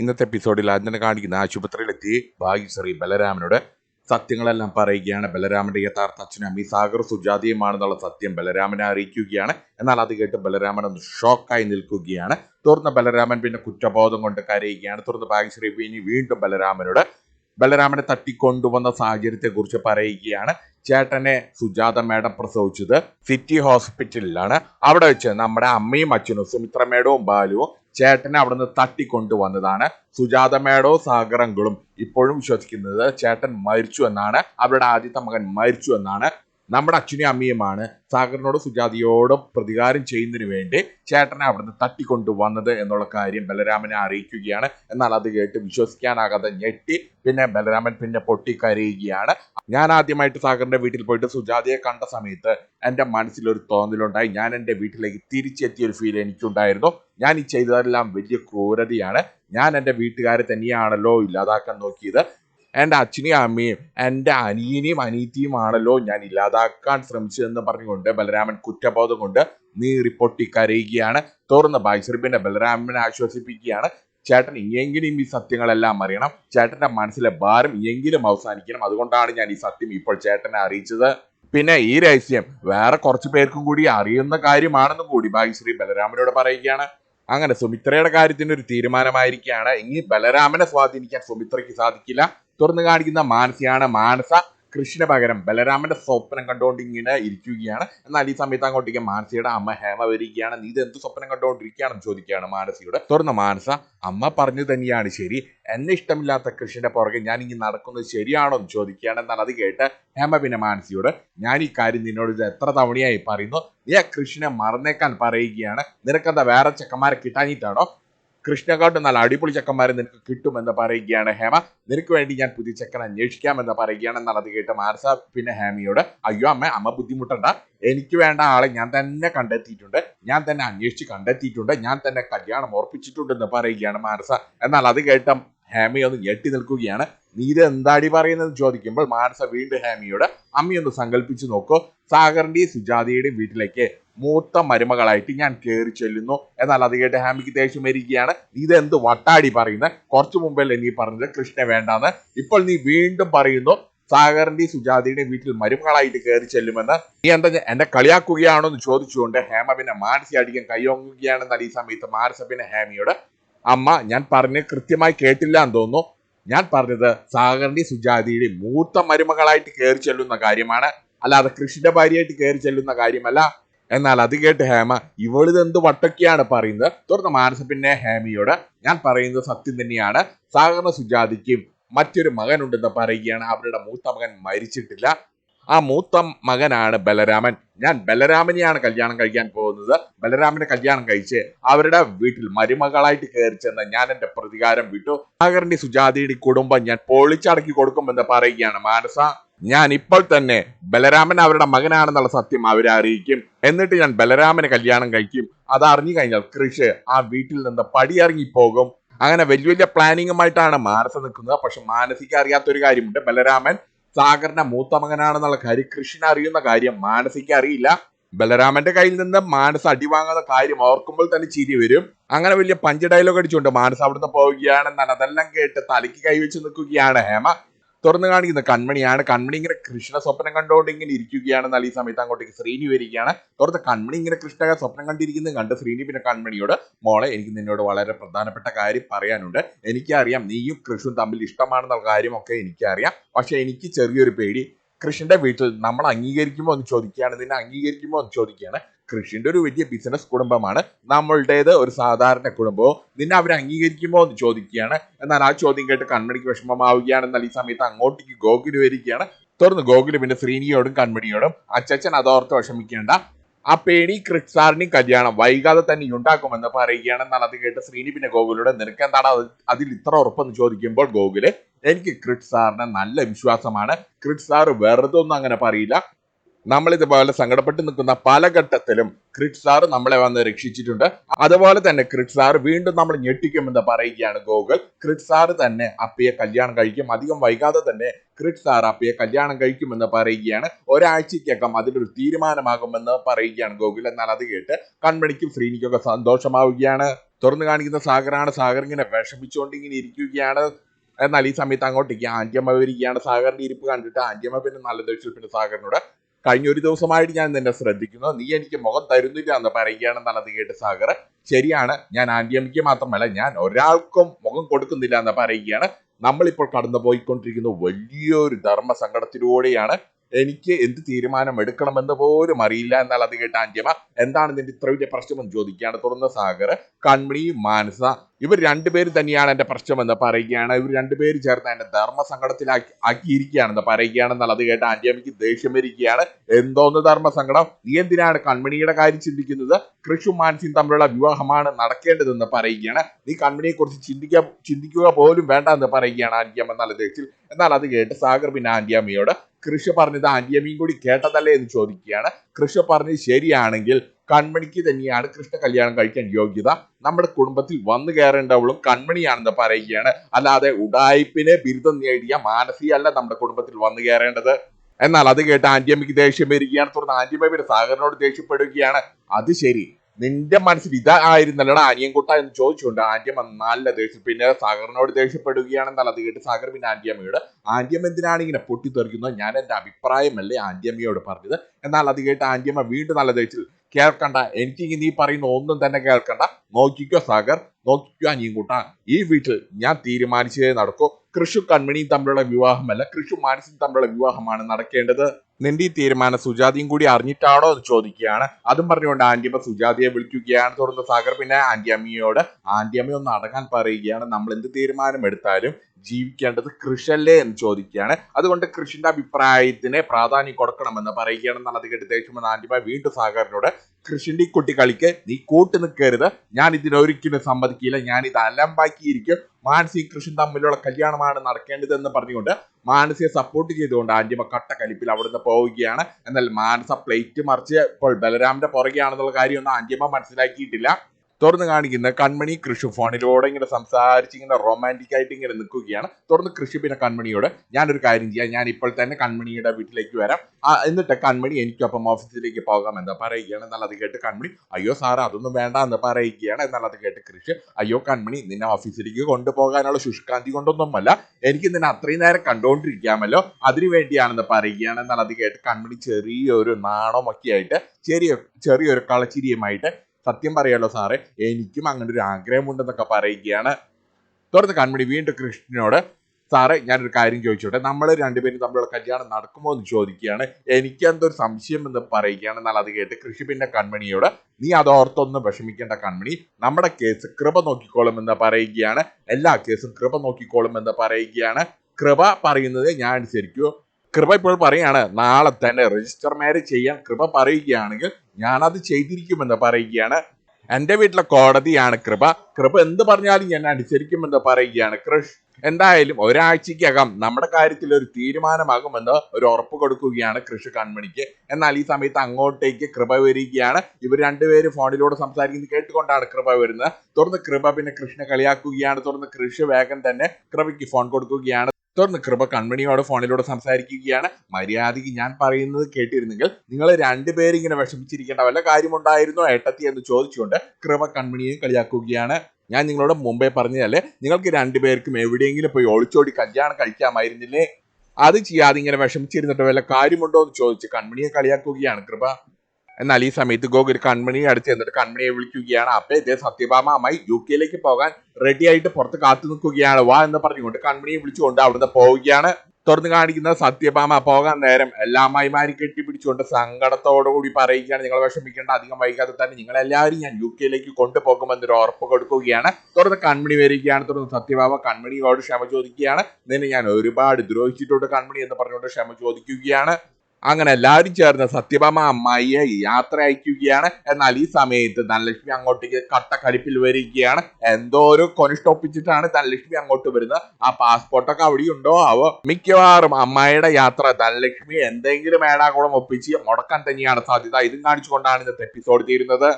ഇന്നത്തെ എപ്പിസോഡിൽ അതിനെ കാണിക്കുന്ന ആശുപത്രിയിലെത്തി. ഭാഗ്യശ്രീ ബലരാമനോട് സത്യങ്ങളെല്ലാം പറയുകയാണ്. ബലരാമന്റെ യഥാർത്ഥ അച്ഛനും അമ്മി സാഗർ സുജാതിയുമാണെന്നുള്ള സത്യം ബലരാമനെ അറിയിക്കുകയാണ്. എന്നാൽ അത് കേട്ട് ബലരാമൻ ഒന്ന് ഷോക്കായി നിൽക്കുകയാണ്. തുടർന്ന് ബലരാമൻ പിന്നെ കുറ്റബോധം കൊണ്ട് കരയുകയാണ്. തുടർന്ന് ഭാഗ്യശ്രീ പിന്നെ വീണ്ടും ബലരാമനോട് ബലരാമനെ തട്ടിക്കൊണ്ടുവന്ന സാഹചര്യത്തെക്കുറിച്ച് പറയുകയാണ്. ചേട്ടനെ സുജാത മേഡം പ്രസവിച്ചത് സിറ്റി ഹോസ്പിറ്റലിലാണ്. അവിടെ വെച്ച് നമ്മുടെ അമ്മയും അച്ഛനും സുമിത്ര മേഡവും ബാലുവും ചേട്ടനെ അവിടുന്ന് തട്ടിക്കൊണ്ടുവന്നതാണ്. സുജാത മേഡവും സാഗറങ്കളും ഇപ്പോഴും വിശ്വസിക്കുന്നത് ചേട്ടൻ മരിച്ചു എന്നാണ്. അവരുടെ ആദ്യത്തെ മകൻ മരിച്ചു എന്നാണ്. നമ്മുടെ അച്ഛനും അമ്മയുമാണ് സാഗറിനോടും സുജാതിയോടും പ്രതികാരം ചെയ്യുന്നതിന് വേണ്ടി ചേട്ടനെ അവിടുന്ന് തട്ടിക്കൊണ്ടുവന്നത് എന്നുള്ള കാര്യം ബലരാമനെ അറിയിക്കുകയാണ്. എന്നാൽ അത് കേട്ട് വിശ്വസിക്കാനാകാതെ ഞെട്ടി. പിന്നെ ബലരാമൻ പിന്നെ പൊട്ടിക്കരയുകയാണ്. ഞാൻ ആദ്യമായിട്ട് സാഗറിന്റെ വീട്ടിൽ പോയിട്ട് സുജാതയെ കണ്ട സമയത്ത് എന്റെ മനസ്സിലൊരു തോന്നലുണ്ടായി. ഞാൻ എന്റെ വീട്ടിലേക്ക് തിരിച്ചെത്തിയ ഒരു ഫീൽ എനിക്കുണ്ടായിരുന്നു. ഞാൻ ഈ ചെയ്തതെല്ലാം വലിയ ക്രൂരതയാണ്. ഞാൻ എന്റെ വീട്ടുകാരെ തന്നെയാണല്ലോ ഇല്ലാതാക്കാൻ നോക്കിയത്. എന്റെ അച്ഛനെയും അമ്മയും എന്റെ അനിയനെയും അനീതിയുമാണല്ലോ ഞാൻ ഇല്ലാതാക്കാൻ ശ്രമിച്ചതെന്ന് പറഞ്ഞുകൊണ്ട് ബലരാമൻ കുറ്റബോധം കൊണ്ട് നീ റിപ്പോർട്ടിൽ കരയുകയാണ്. തുറന്ന് ബായ്സറിബിന്റെ ബലരാമനെ ആശ്വസിപ്പിക്കുകയാണ്. ചേട്ടൻ എങ്കിലും ഈ സത്യങ്ങളെല്ലാം അറിയണം. ചേട്ടന്റെ മനസ്സിലെ ഭാരം എങ്കിലും അവസാനിക്കണം. അതുകൊണ്ടാണ് ഞാൻ ഈ സത്യം ഇപ്പോൾ ചേട്ടനെ അറിയിച്ചത്. പിന്നെ ഈ രഹസ്യം വേറെ കുറച്ച് പേർക്കും കൂടി അറിയുന്ന കാര്യമാണെന്നും കൂടി ഭാഗ്യശ്രീ ബലരാമനോട് പറയുകയാണ്. അങ്ങനെ സുമിത്രയുടെ കാര്യത്തിന് ഒരു തീരുമാനമായിരിക്കുകയാണ്. ഇനി ബലരാമനെ സ്വാധീനിക്കാൻ സുമിത്രയ്ക്ക് സാധിക്കില്ല. തുറന്നു കാണിക്കുന്ന മാനസിയാണ് മാനസ. കൃഷ്ണ പകരം ബലരാമന്റെ സ്വപ്നം കണ്ടുകൊണ്ട് ഇങ്ങനെ ഇരിക്കുകയാണ്. എന്നാൽ ഈ സമയത്ത് അങ്ങോട്ടേക്ക് മാനസിയുടെ അമ്മ ഹേമ വരികയാണ്. നീ ഇത് എന്ത് സ്വപ്നം കണ്ടുകൊണ്ടിരിക്കുകയാണെന്ന് ചോദിക്കുകയാണ് മാനസിയോട് തുടർന്ന് മാനസ അമ്മ പറഞ്ഞു തന്നെയാണ് ശരി. എന്നെ ഇഷ്ടമില്ലാത്ത കൃഷിന്റെ പുറകെ ഞാൻ ഇനി നടക്കുന്നത് ശരിയാണോ എന്ന് ചോദിക്കുകയാണ്. എന്നാൽ അത് കേട്ട് ഹേമ പിന്നെ മാനസിയോട് ഞാൻ ഈ കാര്യം നിന്നോട് ഇത് എത്ര തവണയായി പറയുന്നു. നീ ആ കൃഷിനെ മറന്നേക്കാൻ പറയുകയാണ്. നിനക്കെന്താ വേറെ ചെക്കന്മാരെ കിട്ടാഞ്ഞിട്ടാണോ? കൃഷ്ണകാട്ട് നല്ല അടിപൊളി ചെക്കന്മാരെ നിനക്ക് കിട്ടുമെന്ന് പറയുകയാണ് ഹേമ. നിനക്ക് വേണ്ടി ഞാൻ പുതിയ ചെക്കൻ അന്വേഷിക്കാമെന്ന് പറയുകയാണ് എന്നുള്ളത് കേട്ട് മാർസ. പിന്നെ ഹേമയോട് അയ്യോ അമ്മ അമ്മ ബുദ്ധിമുട്ടണ്ട. എനിക്ക് വേണ്ട ആളെ ഞാൻ തന്നെ കണ്ടെത്തിയിട്ടുണ്ട്. ഞാൻ തന്നെ അന്വേഷിച്ച് കണ്ടെത്തിയിട്ടുണ്ട്. ഞാൻ തന്നെ കല്യാണം ഓർപ്പിച്ചിട്ടുണ്ട് എന്ന് പറയുകയാണ് മാർസ. എന്നാൽ അത് കേട്ട ഹേമയൊന്ന് ഞെട്ടി നിൽക്കുകയാണ്. നീ ഇത് എന്താടി പറയുന്നത് ചോദിക്കുമ്പോൾ മാർസ വീണ്ടും ഹേമയോട് അമ്മയൊന്ന് സങ്കല്പിച്ചു നോക്കൂ. സാഗറിന്റെയും സുജാതയുടെയും വീട്ടിലേക്ക് മൂത്ത മരുമകളായിട്ട് ഞാൻ കയറി ചെല്ലുന്നു. എന്നാൽ അത് കേട്ട് ഹാമിക്ക് ദേഷ്യം വരികയാണ്. ഇതെന്ത് വട്ടാടി പറയുന്നത് കുറച്ചു മുമ്പല്ലേ നീ പറഞ്ഞത് കൃഷ്ണ വേണ്ടാന്ന്. ഇപ്പോൾ നീ വീണ്ടും പറയുന്നു സാഗറിന്റെ സുജാതിയുടെ വീട്ടിൽ മരുമകളായിട്ട് കയറി ചെല്ലുമെന്ന്. നീ എന്താ എന്നെ കളിയാക്കുകയാണോ എന്ന് ചോദിച്ചുകൊണ്ട് ഹേമ പിന്നെ മാനസി അടിക്കാൻ കൈയോങ്ങുകയാണെന്നാൽ ഈ സമയത്ത് മാനസ പിന്നെ ഹേമയോട്. അമ്മ ഞാൻ പറഞ്ഞ് കൃത്യമായി കേട്ടില്ല എന്ന് തോന്നുന്നു. ഞാൻ പറഞ്ഞത് സാഗറിന്റെ സുജാതിയുടെ മൂത്ത മരുമകളായിട്ട് കയറി ചെല്ലുന്ന കാര്യമാണ്. അല്ലാതെ കൃഷിയുടെ ഭാര്യയായിട്ട് കയറി ചെല്ലുന്ന കാര്യമല്ല. എന്നാൽ അത് കേട്ട് ഹേമ ഇവളിത് എന്ത് വട്ടൊക്കെയാണ് പറയുന്നത്? തുടർന്ന് മാനസ പിന്നെ ഹേമയോട് ഞാൻ പറയുന്നത് സത്യം തന്നെയാണ്. സാഗറിന് സുജാതിക്കും മറ്റൊരു മകനുണ്ടെന്ന് പറയുകയാണ്. അവരുടെ മൂത്ത മകൻ മരിച്ചിട്ടില്ല. ആ മൂത്ത മകനാണ് ബലരാമൻ. ഞാൻ ബലരാമനെയാണ് കല്യാണം കഴിക്കാൻ പോകുന്നത്. ബലരാമനെ കല്യാണം കഴിച്ച് അവരുടെ വീട്ടിൽ മരുമകളായിട്ട് കയറി ചെന്ന് ഞാൻ എന്റെ പ്രതികാരം വിട്ടു. സാഗറിന്റെ സുജാതിയുടെ കുടുംബം ഞാൻ പൊളിച്ചടക്കി കൊടുക്കുമെന്ന് പറയുകയാണ് മാനസ. ഞാൻ ഇപ്പോൾ തന്നെ ബലരാമൻ അവരുടെ മകനാണെന്നുള്ള സത്യം അവരെ അറിയിക്കും. എന്നിട്ട് ഞാൻ ബലരാമനെ കല്യാണം കഴിക്കും. അത് അറിഞ്ഞു കഴിഞ്ഞാൽ കൃഷി ആ വീട്ടിൽ നിന്ന് പടിയിറങ്ങിപ്പോകും അങ്ങനെ വലിയ വലിയ പ്ലാനിങ്ങുമായിട്ടാണ് മാനസ നിൽക്കുന്നത്. പക്ഷെ മാനസിക്ക് അറിയാത്തൊരു കാര്യമുണ്ട്. ബലരാമൻ സാഗറിന്റെ മൂത്ത മകനാണെന്നുള്ള കാര്യം കൃഷിന് അറിയുന്ന കാര്യം മാനസിക്ക് അറിയില്ല. ബലരാമന്റെ കയ്യിൽ നിന്ന് മാനസ് അടിവാങ്ങുന്ന കാര്യം ഓർക്കുമ്പോൾ തന്നെ ചിരി വരും. അങ്ങനെ വലിയ പഞ്ച് ഡയലോഗ് അടിച്ചുകൊണ്ട് മാനസ് അവിടുന്ന് പോവുകയാണെന്നാണ് അതെല്ലാം കേട്ട് തലയ്ക്ക് കൈവച്ച് നിൽക്കുകയാണ് ഹേമ. തുറന്നു കാണിക്കുന്നത്. കൺമണിയാണ്. കൺമണി ഇങ്ങനെ കൃഷ്ണ സ്വപ്നം കണ്ടുകൊണ്ട് ഇങ്ങനെ ഇരിക്കുകയാണ് എന്നാൽ ഈ സമയത്ത് അങ്ങോട്ടേക്ക് ശ്രീനി വരികയാണ്. തുറന്ന് കൺമണി ഇങ്ങനെ കൃഷ്ണ സ്വപ്നം കണ്ടിരിക്കുന്നത് കണ്ട് ശ്രീനി പിന്നെ കൺമണിയോട് മോളെ എനിക്ക് നിന്നോട് വളരെ പ്രധാനപ്പെട്ട കാര്യം പറയാനുണ്ട്. എനിക്കറിയാം നീയും കൃഷ്ണൻ തമ്മിൽ ഇഷ്ടമാണെന്നുള്ള കാര്യമൊക്കെ എനിക്കറിയാം. പക്ഷെ എനിക്ക് ചെറിയൊരു പേടി. കൃഷ്ണന്റെ വീട്ടിൽ നമ്മൾ അംഗീകരിക്കുമോ എന്ന് ചോദിക്കുകയാണ്. നിന്നെ അംഗീകരിക്കുമോ എന്ന് ചോദിക്കുകയാണ്. കൃഷിന്റെ ഒരു വലിയ ബിസിനസ് കുടുംബമാണ് നമ്മളുടേത് ഒരു സാധാരണ കുടുംബവും. നിന്നെ അവർ അംഗീകരിക്കുമോ എന്ന് ചോദിക്കുകയാണ്. എന്നാൽ ആ ചോദ്യം കേട്ട് കൺമണിക്ക് വിഷമമാവുകയാണ് എന്നാൽ ഈ സമയത്ത് അങ്ങോട്ടേക്ക് ഗോകുൽ വരികയാണ്. തുടർന്ന് ഗോകുൽ പിന്നെ ശ്രീനിയോടും കൺമണിയോടും അച്ചച്ചൻ അതോർത്ത് വിഷമിക്കേണ്ട. ആ പേടി ക്രിക്സാറിനെയും കല്യാണം വൈകാതെ തന്നെ ഉണ്ടാക്കുമെന്ന് പറയുകയാണ് എന്നാൽ അത് കേട്ട് ശ്രീനി പിന്നെ ഗോകുലോട് നിനക്ക് എന്താണ് അത്? അതിൽ ഇത്ര ഉറപ്പെന്ന് ചോദിക്കുമ്പോൾ ഗോകുൽ എനിക്ക് ക്രിറ്റ് സാറിന് നല്ല വിശ്വാസമാണ്. ക്രിറ്റ് സാർ വെറുതെ ഒന്നും അങ്ങനെ പറയില്ല. നമ്മൾ ഇതുപോലെ സങ്കടപ്പെട്ട് നിൽക്കുന്ന പല ഘട്ടത്തിലും ക്രിറ്റ് സാർ നമ്മളെ വന്ന് രക്ഷിച്ചിട്ടുണ്ട്. അതുപോലെ തന്നെ ക്രിറ്റ് സാർ വീണ്ടും നമ്മൾ ഞെട്ടിക്കുമെന്ന് പറയുകയാണ് ഗോകുൽ. ക്രിറ്റ് സാർ തന്നെ അപ്പിയെ കല്യാണം കഴിക്കും. അധികം വൈകാതെ തന്നെ ക്രിറ്റ് സാർ അപ്പിയെ കല്യാണം കഴിക്കുമെന്ന് പറയുകയാണ്. ഒരാഴ്ചയ്ക്കകം അതിലൊരു തീരുമാനമാകുമെന്ന് പറയുകയാണ് ഗോകുൽ. എന്നാൽ അത് കേട്ട് കൺമണിക്കും ശ്രീനിക്കൊക്കെ സന്തോഷമാവുകയാണ്. തുറന്നു കാണിക്കുന്ന സാഗറാണ്. സാഗർ ഇങ്ങനെ വിഷമിച്ചുകൊണ്ട് ഇങ്ങനെ ഇരിക്കുകയാണ്. എന്നാൽ ഈ സമയത്ത് അങ്ങോട്ടേക്ക് ആന്റിയമ്മ വരികയാണ്. സാഗറിന്റെ ഇരിപ്പ് കണ്ടിട്ട് ആന്റിയമ്മ പിന്നെ നല്ല ദേഷ്യത്തിൽ പിന്നെ സാഗറിനോട് കഴിഞ്ഞ ഒരു ദിവസമായിട്ട് ഞാൻ നിന്നെ ശ്രദ്ധിക്കുന്നു. നീ എനിക്ക് മുഖം തരുന്നില്ല എന്ന് പറയുകയാണെന്നാണ് അത് കേട്ട് സാഗർ. ശരിയാണ് ഞാൻ ആന്റിയമ്മയ്ക്ക് മാത്രമല്ല ഞാൻ ഒരാൾക്കും മുഖം കൊടുക്കുന്നില്ല എന്ന് പറയുകയാണ്. നമ്മളിപ്പോൾ കടന്നു പോയിക്കൊണ്ടിരിക്കുന്ന വലിയൊരു ധർമ്മ സങ്കടത്തിലൂടെയാണ് എനിക്ക് എന്ത് തീരുമാനം എടുക്കണമെന്ന് പോലും അറിയില്ല എന്നാൽ അത് കേട്ട ആന്റിയമ്മ എന്താണ് നിന്റെ ഇത്ര വലിയ പ്രശ്നമെന്ന് ചോദിക്കുകയാണ്. തുറന്ന സാഗർ കൺമണി മാനസ ഇവർ രണ്ടുപേരും തന്നെയാണ് എന്റെ പ്രശ്നമെന്ന് പറയുകയാണ്. ഇവർ രണ്ടുപേര് ചേർന്ന് എന്റെ ധർമ്മ സങ്കടത്തിലാക്കി ആക്കിയിരിക്കുകയാണെന്ന് പറയുകയാണെന്നാൽ അത് കേട്ട ആന്റിയമ്മയ്ക്ക് ദേഷ്യം വരികയാണ്. എന്തോന്ന് ധർമ്മ സങ്കടം നീ എന്തിനാണ് കൺമണിയുടെ കാര്യം ചിന്തിക്കുന്നത്? കൃഷും മാനസിയും തമ്മിലുള്ള വിവാഹമാണ് നടക്കേണ്ടതെന്ന് പറയുകയാണ്. നീ കൺമണിയെ കുറിച്ച് ചിന്തിക്കുക ചിന്തിക്കുക പോലും വേണ്ട എന്ന് പറയുകയാണ് ആന്റിയമ്മ നല്ല ദേഷ്യത്തിൽ എന്നാൽ അത് കേട്ട് സാഗർ പിന്നെ ആന്റിയമ്മയോട് കൃഷി പറഞ്ഞത് ആന്റിയമ്മയും കൂടി കേട്ടതല്ലേ എന്ന് ചോദിക്കുകയാണ്. കൃഷി പറഞ്ഞത് ശരിയാണെങ്കിൽ കൺമണിക്ക് തന്നെയാണ് കൃഷ്ണ കല്യാണം കഴിക്കാൻ യോഗ്യത. നമ്മുടെ കുടുംബത്തിൽ വന്നു കയറേണ്ടവളും കൺമണിയാണെന്ന് പറയുകയാണ്. അല്ലാതെ ഉടായ്പിനെ ബിരുദം നേടിയ മാനസികല്ല നമ്മുടെ കുടുംബത്തിൽ വന്നു കയറേണ്ടത്. എന്നാൽ അത് കേട്ട് ആന്റിയമ്മയ്ക്ക് ദേഷ്യം വരികയാണ്. തുടർന്ന് ആന്റിയമ്മയുടെ സഹകരണോട് ദേഷ്യപ്പെടുകയാണ്. അത് ശരി. നിന്റെ മനസ്സിൽ ഇതായിരുന്നല്ലടാ അനിയൻകുട്ട എന്ന് ചോദിച്ചുകൊണ്ട് ആന്റിയം നല്ല ദേഷ്യം. പിന്നെ സാഗറിനോട് ദേഷ്യപ്പെടുകയാണെന്നല്ല അത് കേട്ട് സാഗർ പിന്നെ ആന്റിയമ്മയോട് ആന്റിയമ്മ എന്തിനാണ് ഇങ്ങനെ പൊട്ടിത്തെറിക്കുന്നത്? ഞാൻ എന്റെ അഭിപ്രായമല്ലേ ആന്റിയമ്മയോട് പറഞ്ഞത്. എന്നാൽ അത് കേട്ട് ആന്റിയമ്മ വീണ്ടും നല്ല ദേഷ്യത്തിൽ കേൾക്കണ്ട എനിക്ക് നീ പറയുന്ന ഒന്നും തന്നെ കേൾക്കണ്ട. നോക്കിക്കോ സാഗർ നോക്കിക്കോ അനിയൻകുട്ട. ഈ വീട്ടിൽ ഞാൻ തീരുമാനിച്ചേ നടക്കൂ. കൃഷു കൺമണിയും തമ്മിലുള്ള വിവാഹമല്ല കൃഷു മാനസും തമ്മിലുള്ള വിവാഹമാണ് നടക്കേണ്ടത്. നിന്റെ ഈ തീരുമാനം സുജാതയും കൂടി അറിഞ്ഞിട്ടാണോ എന്ന് ചോദിക്കുകയാണ്. അതും പറഞ്ഞുകൊണ്ട് ആന്റിയമ്മ സുജാതയെ വിളിക്കുകയാണ്. തുടർന്ന് സാഗർ പിന്നെ ആന്റിയമ്മയോട് ആന്റിയമ്മ ഒന്ന് അടങ്ങാൻ പറയുകയാണ്. നമ്മൾ എന്ത് തീരുമാനം എടുത്താലും ജീവിക്കേണ്ടത് കൃഷല്ലേ എന്ന് ചോദിക്കുകയാണ്. അതുകൊണ്ട് കൃഷിന്റെ അഭിപ്രായത്തിന് പ്രാധാന്യം കൊടുക്കണമെന്ന് പറയുകയാണെന്നാണ് അത് കേട്ട് ദേഷ്യം ആന്റിമ വീണ്ടും സാഗറിനോട് കൃഷിന്റെ ഈ കുട്ടി കളിക്ക് നീ കൂട്ടു നിൽക്കരുത്. ഞാൻ ഇതിനൊരിക്കലും സമ്മതിക്കില്ല. ഞാൻ ഇത് അലമ്പാക്കിയിരിക്കും. മാനസിക കൃഷി തമ്മിലുള്ള കല്യാണമാണ് നടക്കേണ്ടത് എന്ന് പറഞ്ഞുകൊണ്ട് മാനസിയെ സപ്പോർട്ട് ചെയ്തുകൊണ്ട് ആന്റിമ കട്ട കലിപ്പിൽ അവിടുന്ന് പോവുകയാണ്. എന്നാൽ മാനസ പ്ലേറ്റ് മറിച്ച് ഇപ്പോൾ ബലരാമിന്റെ പുറകെയാണെന്നുള്ള കാര്യമൊന്നും ആന്റിമ മനസ്സിലാക്കിയിട്ടില്ല. തുറന്ന് കാണിക്കുന്ന കൺമണി കൃഷി ഫോണിലൂടെ ഇങ്ങനെ സംസാരിച്ച് ഇങ്ങനെ റൊമാന്റിക് ആയിട്ട് ഇങ്ങനെ നിൽക്കുകയാണ്. തുറന്ന് കൃഷി പിന്നെ കൺമണിയോട് ഞാനൊരു കാര്യം ചെയ്യാം. ഞാൻ ഇപ്പോൾ തന്നെ കൺമണിയുടെ വീട്ടിലേക്ക് വരാം. എന്നിട്ട് കൺമണി എനിക്കൊപ്പം ഓഫീസിലേക്ക് പോകാം എന്താ പറയുകയാണ്. എന്നാൽ അത് കേട്ട് കൺമണി അയ്യോ സാർ അതൊന്നും വേണ്ട എന്ന് പറയുകയാണ്. എന്നാൽ അത് കേട്ട് കൃഷി അയ്യോ കൺമണി നിന്നെ ഓഫീസിലേക്ക് കൊണ്ടുപോകാനുള്ള ശുഷ്കാന്തി കൊണ്ടൊന്നുമല്ല. എനിക്ക് നിന്നെ അത്രയും നേരം കണ്ടുകൊണ്ടിരിക്കാമല്ലോ അതിനു വേണ്ടിയാണെന്ന് പറയുകയാണ്. എന്നാൽ അത് കേട്ട് കൺമണി ചെറിയൊരു നാണമൊക്കെ ആയിട്ട് ചെറിയ ചെറിയൊരു കളച്ചിരിയുമായിട്ട് സത്യം പറയാലോ സാറേ എനിക്കും അങ്ങനെ ഒരു ആഗ്രഹമുണ്ടെന്നൊക്കെ പറയുകയാണ്. തുറന്ന് കൺമണി വീണ്ടും കൃഷ്ണനോട് സാറേ ഞാനൊരു കാര്യം ചോദിച്ചോട്ടെ നമ്മൾ രണ്ടുപേരും തമ്മിലുള്ള കല്യാണം നടക്കുമോ എന്ന് ചോദിക്കുകയാണ്. എനിക്ക് എന്തൊരു സംശയം എന്ന് പറയുകയാണ്. എന്നാൽ അത് കേട്ട് കൃഷി പിന്നെ കൺമണിയോട് നീ അത് വിഷമിക്കേണ്ട കൺമണി നമ്മുടെ കേസ് കൃപ നോക്കിക്കോളും എന്ന് പറയുകയാണ്. എല്ലാ കേസും കൃപ നോക്കിക്കോളും എന്ന് പറയുകയാണ്. കൃപ പറയുന്നത് ഞാൻ അനുസരിക്കൂ. കൃപ ഇപ്പോൾ പറയാണ് നാളെ തന്നെ രജിസ്റ്റർ മാരേജ് ചെയ്യാൻ കൃപ പറയുകയാണെങ്കിൽ ഞാനത് ചെയ്തിരിക്കുമെന്ന് പറയുകയാണ്. എന്റെ വീട്ടിലെ കോടതിയാണ് കൃപ. കൃപ എന്ത് പറഞ്ഞാലും ഞാൻ അനുസരിക്കുമെന്ന് പറയുകയാണ് കൃഷ്. എന്തായാലും ഒരാഴ്ചയ്ക്കകം നമ്മുടെ കാര്യത്തിൽ ഒരു തീരുമാനമാകുമെന്ന് ഒരു ഉറപ്പ് കൊടുക്കുകയാണ് കൃഷ് കൺമണിക്ക്. എന്നാൽ ഈ സമയത്ത് അങ്ങോട്ടേക്ക് കൃപ വരികയാണ്. ഇവർ രണ്ടുപേരും ഫോണിലൂടെ സംസാരിക്കുന്നത് കേട്ടുകൊണ്ടാണ് കൃപ വരുന്നത്. തുടർന്ന് കൃപ പിന്നെ കൃഷ്ണ കളിയാക്കുകയാണ്. തുടർന്ന് കൃഷി വേഗം തന്നെ കൃപയ്ക്ക് ഫോൺ കൊടുക്കുകയാണ്. തുടർന്ന് കൃപ കൺമണിയോട് ഫോണിലൂടെ സംസാരിക്കുകയാണ്. മര്യാദയ്ക്ക് ഞാൻ പറയുന്നത് കേട്ടിരുന്നെങ്കിൽ നിങ്ങൾ രണ്ടുപേരും ഇങ്ങനെ വിഷമിച്ചിരിക്കേണ്ട വല്ല കാര്യമുണ്ടായിരുന്നോ? ഏട്ടത്തി എന്ന് ചോദിച്ചുകൊണ്ട് കൃപ കൺമണിയെ കളിയാക്കുകയാണ്. ഞാൻ നിങ്ങളോട് മുമ്പേ പറഞ്ഞതല്ലേ? നിങ്ങൾക്ക് രണ്ടുപേർക്കും എവിടെയെങ്കിലും പോയി ഒളിച്ചോടി കല്യാണം കഴിക്കാമായിരുന്നില്ലേ? അത് ചെയ്യാതെ ഇങ്ങനെ വിഷമിച്ചിരുന്നിട്ട് വല്ല കാര്യമുണ്ടോ എന്ന് ചോദിച്ച് കൺമണിയെ കളിയാക്കുകയാണ് കൃപ. എന്നാൽ ഈ സമയത്ത് ഗോകുൽ കൺമണിയെ അടിച്ച് എന്നിട്ട് കൺമണിയെ വിളിക്കുകയാണ്. അപ്പൊ ഇതേ സത്യഭാമ അമ്മായി യു കെയിലേക്ക് പോകാൻ റെഡി ആയിട്ട് പുറത്ത് കാത്തു നിൽക്കുകയാണ്. വാ എന്ന് പറഞ്ഞുകൊണ്ട് കൺമണിയെ വിളിച്ചുകൊണ്ട് അവിടുന്ന് പോവുകയാണ്. തുറന്ന് കാണിക്കുന്ന സത്യഭാമ പോകാൻ നേരം എല്ലാ അമ്മായിമാരും കെട്ടിപ്പിടിച്ചുകൊണ്ട് സങ്കടത്തോടുകൂടി പറയുകയാണ്. നിങ്ങൾ വിഷമിക്കേണ്ട അധികം വൈകാതെ തന്നെ നിങ്ങളെല്ലാവരും ഞാൻ യു കെയിലേക്ക് കൊണ്ടുപോകുമെന്നൊരു ഉറപ്പ് കൊടുക്കുകയാണ്. തുറന്ന് കൺമണി വരികയാണ്. തുറന്ന് സത്യഭാമ കൺമണിയോട് ക്ഷമ ചോദിക്കുകയാണ്. നിന്നെ ഞാൻ ഒരുപാട് ദ്രോഹിച്ചിട്ടുണ്ട് കൺമണി എന്ന് പറഞ്ഞുകൊണ്ട് ക്ഷമ ചോദിക്കുകയാണ്. അങ്ങനെ എല്ലാവരും ചേർന്ന് സത്യഭാമ അമ്മായിയെ യാത്ര അയക്കുകയാണ് എന്നാൽ ഈ സമയത്ത് ധനലക്ഷ്മി അങ്ങോട്ടേക്ക് കട്ട കരിപ്പിൽ വരികയാണ്. എന്തോ ഒരു കൊനിഷ്ടൊപ്പിച്ചിട്ടാണ് ധനലക്ഷ്മി അങ്ങോട്ട് വരുന്നത്. ആ പാസ്പോർട്ടൊക്കെ അവിടെ ഉണ്ടോ ആവോ മിക്കവാറും അമ്മായിയുടെ യാത്ര ധനലക്ഷ്മി എന്തെങ്കിലും ഏടാകുളം ഒപ്പിച്ച് മുടക്കാൻ തന്നെയാണ് സാധ്യത. ഇതും കാണിച്ചുകൊണ്ടാണ് ഇന്നത്തെ എപ്പിസോഡ് തീരുന്നത്.